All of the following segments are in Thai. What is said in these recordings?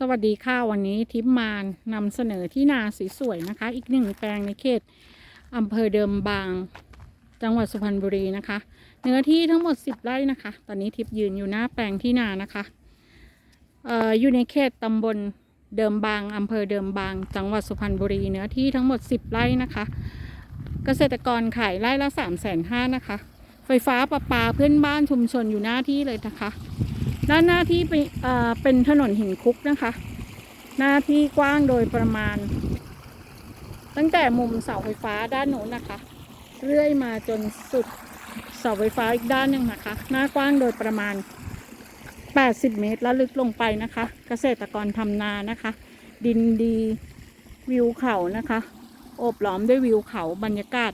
สวัสดีค่ะวันนี้ทิพมานนำเสนอที่นาสวยๆนะคะ อีกหนึ่งแปลงในเขตอำเภอเดิมบาง จังหวัดสุพรรณบุรีนะคะ เนื้อที่ทั้งหมด 10 ไร่นะคะ ตอนนี้ทิพยืนอยู่หน้าแปลงที่นานะคะอออยู่ในเขตตำบลเดิมบางอำเภอเดิมบาง จังหวัดสุพรรณบุรี เนื้อที่ทั้งหมด 10 ไร่นะคะ เกษตรกรขายไร่ละ3 5 0 0 0นะคะ ไฟฟ้าประปาเพื่อนบ้านชุมชนอยู่หน้าที่เลยนะคะ ด้านหน้าที่เป็นเป็นถนนหินคุกนะคะ หน้าที่กว้างโดยประมาณ ตั้งแต่มุมเสาไฟฟ้าด้านโน้นนะคะ เรื่อยมาจนสุดเสาไฟฟ้าอีกด้านหนึ่งนะคะ หน้ากว้างโดยประมาณ 80 เมตรแล้วลึกลงไปนะคะ เกษตรกรทำนานะคะ ดินดีวิวเขานะคะ โอบล้อมด้วยวิวเขาบรรยากาศ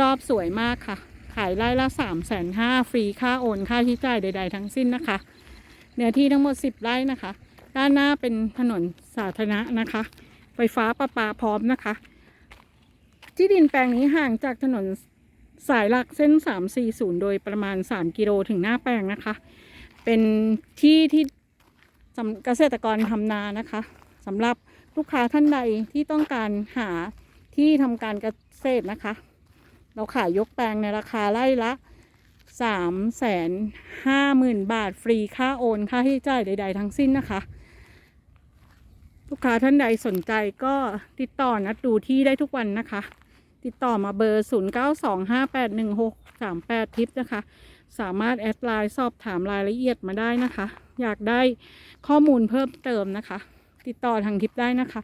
รอบๆสวยมากค่ะ ขายไร่ละ3 5 0 0 0 0ฟรีค่าโอนค่าใช้จ่ายใด ๆ ทั้งสิ้นนะคะ เนื้อที่ทั้งหมด 10 ไร่นะคะ ด้านหน้าเป็นถนนสาธารณะนะคะ ไฟฟ้าประปาพร้อมนะคะ ที่ดินแปลงนี้ห่างจากถนนสายหลักเส้น 340 โดยประมาณ 3 กิโลถึงหน้าแปลงนะคะ เป็นที่ที่เกษตรกรทำนานะคะสำหรับลูกค้าท่านใดที่ต้องการหาที่ทำการเกษตรนะคะ เราขายยกแปลงในราคาไร่ละสามแสนห้าหมื่นบาทฟรีค่าโอนค่าใช้จ่ายใด ๆ ทั้งสิ้นนะคะ ลูกค้าท่านใดสนใจก็ติดต่อนัดดูที่ได้ทุกวันนะคะ ติดต่อมาเบอร์ 0 9 2 5 8 1 6 3 8 ทิปนะคะ สามารถแอดไลน์สอบถามรายละเอียดมาได้นะคะ อยากได้ข้อมูลเพิ่มเติมนะคะ ติดต่อทางทิปได้นะคะ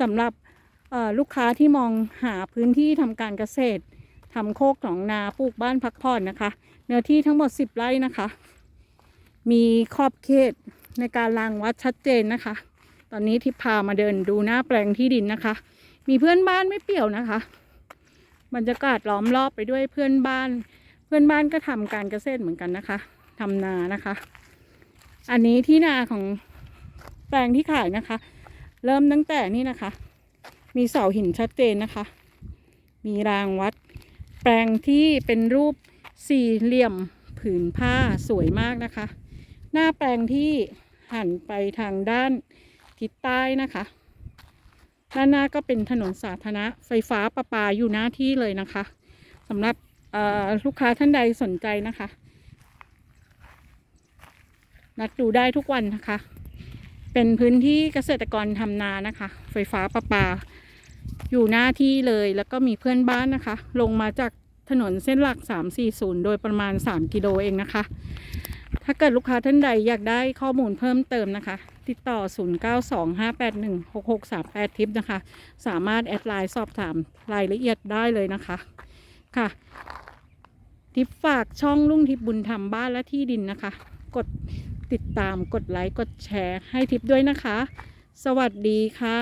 สำหรับลูกค้าที่มองหาพื้นที่ทำการเกษตร ทำโคกหนองนาปลูกบ้านพักผ่อนนะคะ เนื้อที่ทั้งหมด 10 ไร่นะคะ มีขอบเขตในการรางวัดชัดเจนนะคะ ตอนนี้ที่พามาเดินดูหน้าแปลงที่ดินนะคะ มีเพื่อนบ้านไม่เปี่ยวนะคะ บรรยากาศล้อมรอบไปด้วยเพื่อนบ้าน เพื่อนบ้านก็ทำการเกษตรเหมือนกันนะคะทำนานะคะ อันนี้ที่นาของแปลงที่ขายนะคะ เริ่มตั้งแต่นี่นะคะ มีเสาหินชัดเจนนะคะ มีรางวัด แปลงที่เป็นรูปสี่เหลี่ยมผืนผ้าสวยมากนะคะ หน้าแปลงที่หันไปทางด้านทิศใต้นะคะ ด้านหน้าก็เป็นถนนสาธารณะไฟฟ้าประปาอยู่หน้าที่เลยนะคะสำหรับลูกค้าท่านใดสนใจนะคะ นัดดูได้ทุกวันนะคะ เป็นพื้นที่เกษตรกรทำนานะคะ ไฟฟ้าประปา อยู่หน้าที่เลยแล้วก็มีเพื่อนบ้านนะคะ ลงมาจากถนนเส้นหลัก 340 โดยประมาณ 3 กิโลเองนะคะ ถ้าเกิดลูกค้าท่านใดอยากได้ข้อมูลเพิ่มเติมนะคะ ติดต่อ 0925816638 ทิปนะคะ สามารถแอดไลน์สอบถามรายละเอียดได้เลยนะคะค่ะ ทิปฝากช่องลุงทิปบุญธรรมบ้านและที่ดินนะคะ กดติดตามกดไลค์กดแชร์ให้ทิปด้วยนะคะ สวัสดีค่ะ